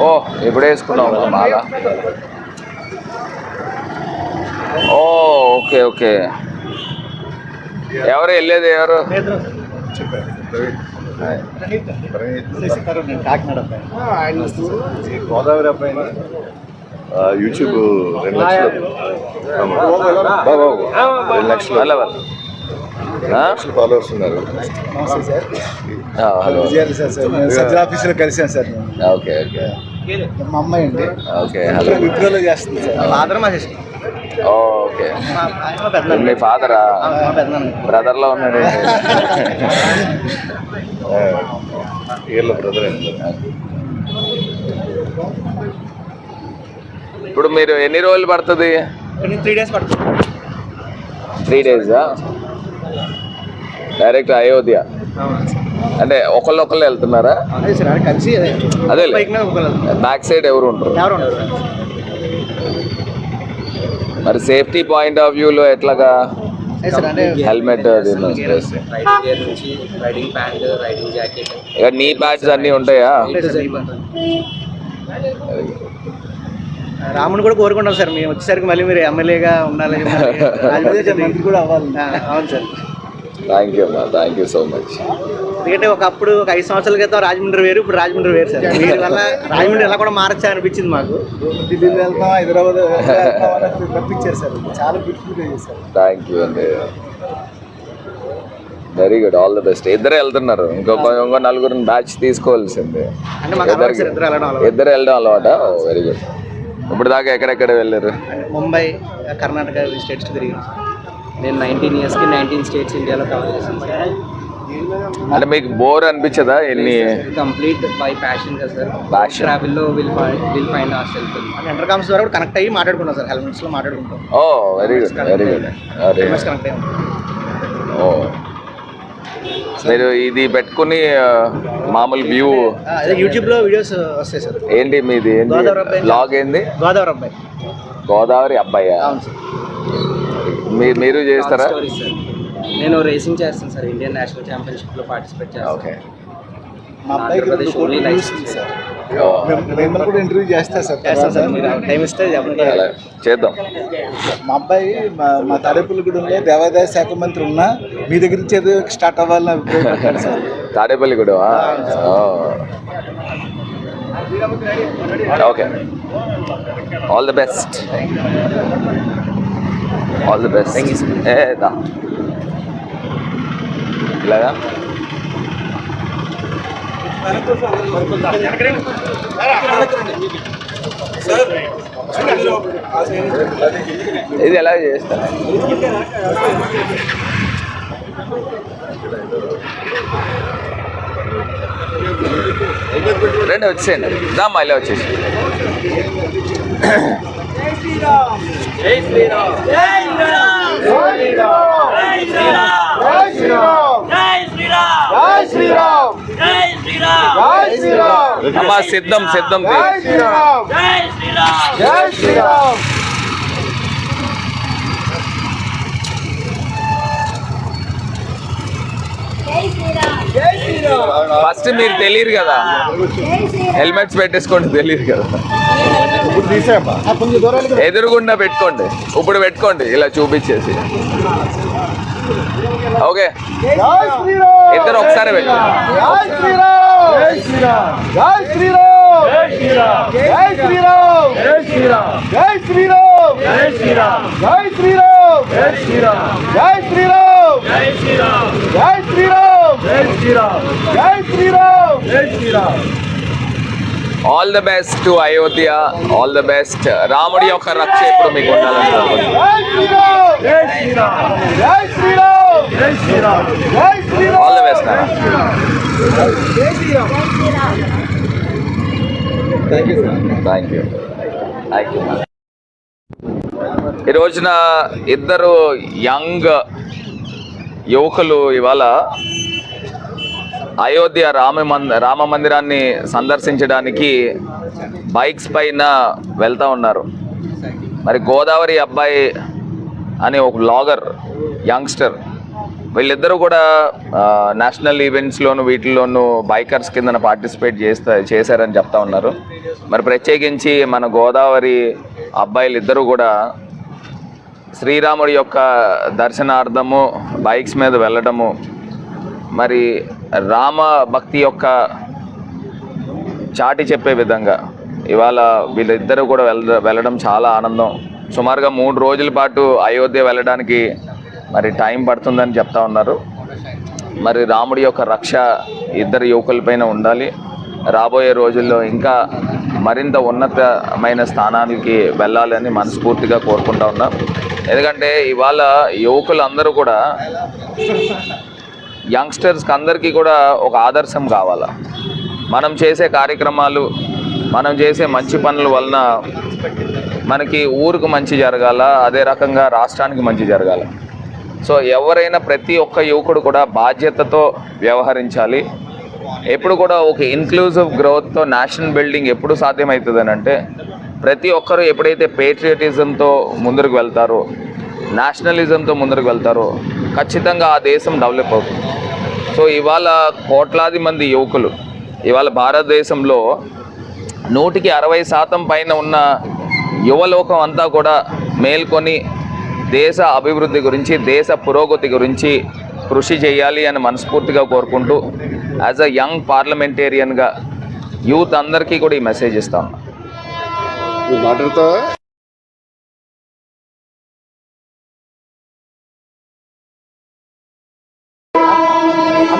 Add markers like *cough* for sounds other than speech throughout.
ఓ ఎప్పుడు వేసుకున్నావు మాల. ఓ okay okay. ఎవరు వెళ్ళేది ఎవరు? గోదావరి అబ్బాయి యూట్యూబ్ రెండు లక్షలు. బాబు రెండు? లక్షలు. ఫాలోవర్స్ ఉన్నారు. నమస్తే సార్. ఆ, హలో. సజ్జల ఆఫీసులో కలిసాను సార్. నేను ఓకే ఓకే. మా అమ్మాయి అండి. Okay hello. విప్రోలో చేస్తుంది సార్. ఫాదర్ మా సిస్టర్ ఓకే. మీ ఫాదరా బ్రదర్లో ఉన్నాడు. *laughs* వీళ్ళ బ్రదర్ అండి. ఇప్పుడు మీరు ఎన్ని రోజులు పడుతుంది? త్రీ డేస్ పడుతుంది. త్రీ డేసా డైరెక్ట్ అయోధ్య. అంటే ఒకళ్ళు ఒకళ్ళు వెళ్తున్నారా. అదే బ్యాక్ సైడ్ ఎవరు ఉంటారు మరి సేఫ్టీ పాయింట్ ఆఫ్ వ్యూలో ఎట్లాగా? హెల్మెట్ ఇక నీ బ్యాట్స్ అన్నీ ఉంటాయా. రాముని కూడా కోరుకుంటాం సార్. మేము వచ్చేసరికి మళ్ళీ మీరు ఎమ్మెల్యేగా ఉండాలి. *laughs* కూడా అవ్వాలి. అవును సార్. థ్యాంక్ యూ అమ్మా. థ్యాంక్ యూ సో మచ్ ఎందుకంటే ఒకప్పుడు ఒక ఐదు సంవత్సరాల క్రితం రాజమండ్రి వేరు ఇప్పుడు రాజమండ్రి వేరు సార్. వల్ల రాజమండ్రి ఎలా కూడా మారచ్చా అనిపించింది మాకు. ఢిల్లీ వెళ్తాం హైదరాబాద్ పంపించారు సార్. చాలా బ్యూటిఫుల్గా చేశారు థ్యాంక్ యూ అండి. Very good all the best ఇద్దరే వెళ్తున్నారు. ఇంకొక ఇంకో నలుగురిని బ్యాచ్ తీసుకోవాల్సిందే. అంటే మాకు అలవాటు సార్ ఇద్దరు వెళ్ళడం అలవాటు. ఇద్దరు వెళ్ళడం అలవాట? వెరీ గుడ్ ఇప్పుడు దాకా ఎక్కడెక్కడ వెళ్ళారు? ముంబై కర్ణాటక స్టేట్స్ తిరిగి నేను నైన్టీన్ ఇయర్స్కి నైన్టీన్ స్టేట్స్ ఇండియాలో కవర్ చేశాను సార్ అంటే మీకు బోర్ అనిపించదా ఎన్ని కంప్లీట్ బై ప్యాషన్ కదా sir Passion. ట్రావెల్లో will will find our self intercom ద్వారా కూడా కనెక్ట్ అయ్యి మాట్లాడుకున్నాం సార్ హెల్మెట్స్లో మాట్లాడుకుంటాం. ఓ very good very good connect అయ్యి ఉంటాం. ఓ. మీరు ఇది పెట్టుకుని మామూలు వ్యూ యూట్యూబ్లో వీడియోస్ వస్తాయి సార్ ఏంటి మీది? ఏంటి? గోదావరి అబ్బాయి. బ్లాగ్ ఏంది? గోదావరి అబ్బాయి. గోదావరి అబ్బాయి? అవును సార్ మీరు మీరు చేస్తారా? నేను రేసింగ్ చేస్తాను సార్ ఇండియన్ నేషనల్ ఛాంపియన్షిప్లో పార్టిసిపేట్ చేస్తాను. ఓకే మా అబ్బాయికి రెండు కోట్లు ఉంది సార్ మిమ్మల్ని కూడా ఇంటర్వ్యూ చేస్తా సార్ చేస్తాం సార్ మీరు టైం ఇస్తే చెప్పండి. చేద్దాం. మా అబ్బాయి మా మా తాడేపల్లిగూడెంలో దేవాదాయ శాఖ మంత్రి ఉన్నా మీ దగ్గర నుంచి ఏదో స్టార్ట్ అవ్వాలని సార్ తాడేపల్లి కూడా okay. All the best all the best ఏ దా ఇలాగా ఇది ఎలా చేస్తా రండి వచ్చేయండి. దామ్మా ఇలా వచ్చేసి. जय श्री राम जय श्री राम जय श्री राम जय श्री राम जय श्री राम जय श्री राम सिद्धम सिद्धम जय श्री राम जय श्री राम जय श्री राम जय श्री राम ఫస్ట్ మీరు తెలియదు కదా. హెల్మెట్స్ పెట్టేసుకోండి తెలియదు కదా. ఎదురుగుండా పెట్టుకోండి ఇప్పుడు పెట్టుకోండి ఇలా చూపించేసి. ఓకే. ఇద్దరు ఒకసారి పెట్టండి all the best to Ayodhya all the best రాముడి యొక్క రక్ష ఎప్పుడు మీకు ఉండాలని all the best thank you thank you ఈ రోజున ఇద్దరు యంగ్ యువకులు ఇవాళ అయోధ్య రామ మంద రామ మందిరాన్ని సందర్శించడానికి బైక్స్ పైన వెళ్తూ ఉన్నారు. మరి గోదావరి అబ్బాయి అనే ఒక బ్లాగర్ యంగ్స్టర్ వీళ్ళిద్దరూ కూడా నేషనల్ ఈవెంట్స్లోను వీటిల్లోనూ బైకర్స్ కింద పార్టిసిపేట్ చేస్తా చేశారని చెప్తా ఉన్నారు. మరి ప్రత్యేకించి మన గోదావరి అబ్బాయిలు ఇద్దరు కూడా శ్రీరాముడి యొక్క దర్శనార్థము బైక్స్ మీద వెళ్ళడము మరి రామ భక్తి యొక్క చాటి చెప్పే విధంగా ఇవాళ వీళ్ళిద్దరూ కూడా వెళ్ళ వెళ్ళడం చాలా ఆనందం. సుమారుగా మూడు రోజుల పాటు అయోధ్య వెళ్ళడానికి మరి టైం పడుతుందని చెప్తా ఉన్నారు. మరి రాముడి యొక్క రక్ష ఇద్దరు యువకులపైన ఉండాలి. రాబోయే రోజుల్లో ఇంకా మరింత ఉన్నతమైన స్థానానికి వెళ్ళాలని మనస్ఫూర్తిగా కోరుకుంటా ఉన్నాం. ఎందుకంటే ఇవాళ యువకులందరూ కూడా యంగ్స్టర్స్కి అందరికీ కూడా ఒక ఆదర్శం కావాలా? మనం చేసే కార్యక్రమాలు మనం చేసే మంచి పనుల వలన మనకి ఊరుకు మంచి జరగాల? అదే రకంగా రాష్ట్రానికి మంచి జరగాల? సో ఎవరైనా ప్రతి ఒక్క యువకుడు కూడా బాధ్యతతో వ్యవహరించాలి. ఎప్పుడు కూడా ఒక ఇన్క్లూజివ్ గ్రోత్తో నేషనల్ బిల్డింగ్ ఎప్పుడు సాధ్యమవుతుంది అంటే ప్రతి ఒక్కరు ఎప్పుడైతే పేట్రియటిజంతో ముందుకు వెళ్తారో నేషనలిజంతో ముందుకు వెళ్తారో ఖచ్చితంగా ఆ దేశం డెవలప్ అవుతుంది. సో ఇవాళ కోట్లాది మంది యువకులు ఇవాళ భారతదేశంలో నూటికి అరవై శాతం పైన ఉన్న యువలోకం అంతా కూడా మేల్కొని దేశ అభివృద్ధి గురించి దేశ పురోగతి గురించి కృషి చేయాలి అని మనస్ఫూర్తిగా కోరుకుంటూ యాజ్ అ యంగ్ పార్లమెంటేరియన్గా యూత్ అందరికీ కూడా ఈ మెసేజ్ ఇస్తాను మాట్లాడుతావా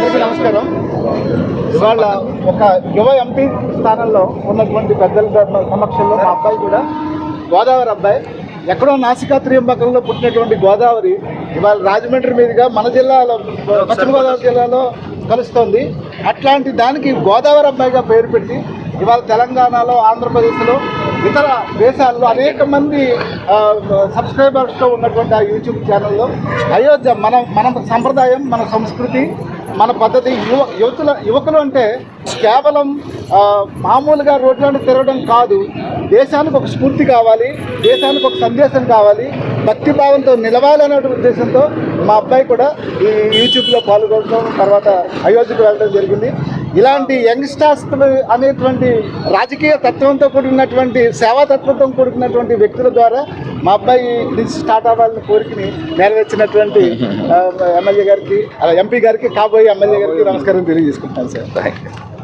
అందరికీ నమస్కారం. ఇవాళ ఒక యువ ఎంపీ స్థానంలో ఉన్నటువంటి పెద్దల సమక్షంలో మా అబ్బాయి కూడా గోదావరి అబ్బాయి. ఎక్కడో నాసికా త్రియంబకంలో పుట్టినటువంటి గోదావరి ఇవాళ రాజమండ్రి మీదుగా మన జిల్లాలో పశ్చిమ గోదావరి జిల్లాలో కలుస్తోంది. అట్లాంటి దానికి గోదావరి అబ్బాయిగా పేరు పెట్టి ఇవాళ తెలంగాణలో ఆంధ్రప్రదేశ్లో ఇతర దేశాల్లో అనేక మంది సబ్స్క్రైబర్స్తో ఉన్నటువంటి ఆ యూట్యూబ్ ఛానల్లో అయోధ్య మన మన సంప్రదాయం మన సంస్కృతి మన పద్ధతి యువ యువతుల యువకులు అంటే కేవలం మామూలుగా రోడ్లను తిరగడం కాదు. దేశానికి ఒక స్ఫూర్తి కావాలి దేశానికి ఒక సందేశం కావాలి భక్తి భావంతో నిలవాలనే ఉద్దేశంతో మా అబ్బాయి కూడా ఈ యూట్యూబ్లో పాల్గొనడం తర్వాత అయోధ్యకు వెళ్ళడం జరిగింది. ఇలాంటి యంగ్స్టర్స్ అనేటువంటి రాజకీయ తత్వంతో కూడినటువంటి సేవా తత్వంతో కూడినటువంటి వ్యక్తుల ద్వారా మా అబ్బాయి నుంచి స్టార్ట్ అవ్వాలని కోరికని నెరవేర్చినటువంటి *laughs* ఎమ్మెల్యే గారికి అలా ఎంపీ గారికి కాబోయే ఎమ్మెల్యే గారికి నమస్కారం తెలియజేసుకుంటాను సార్. Thank you